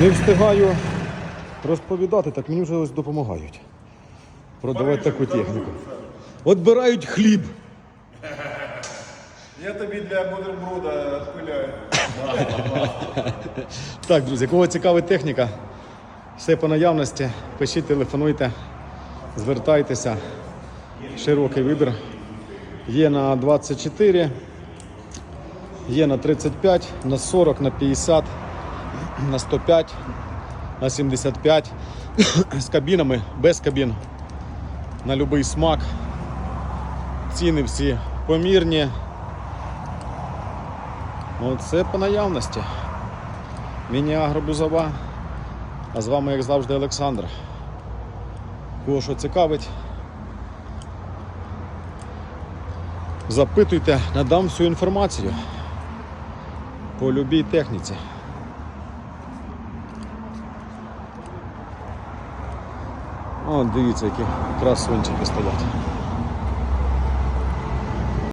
Не встигаю розповідати, так мені вже ось допомагають. Продавати таку техніку. Отбирають хліб. Я тобі для бутерброда відпиляю. Так, друзі, кого цікавить техніка, все по наявності. Пишіть, телефонуйте, звертайтеся. Широкий вибір. Є на 24, є на 35, на 40, на 50, на 105, на 75. З кабінами, без кабін. На будь-який смак. Ціни всі помірні. Оце по наявності. Міні-агробузова. А з вами, як завжди, Олександр. Кого що цікавить, запитуйте, надам всю інформацію по любій техніці. О, дивіться, які красунчики стоять.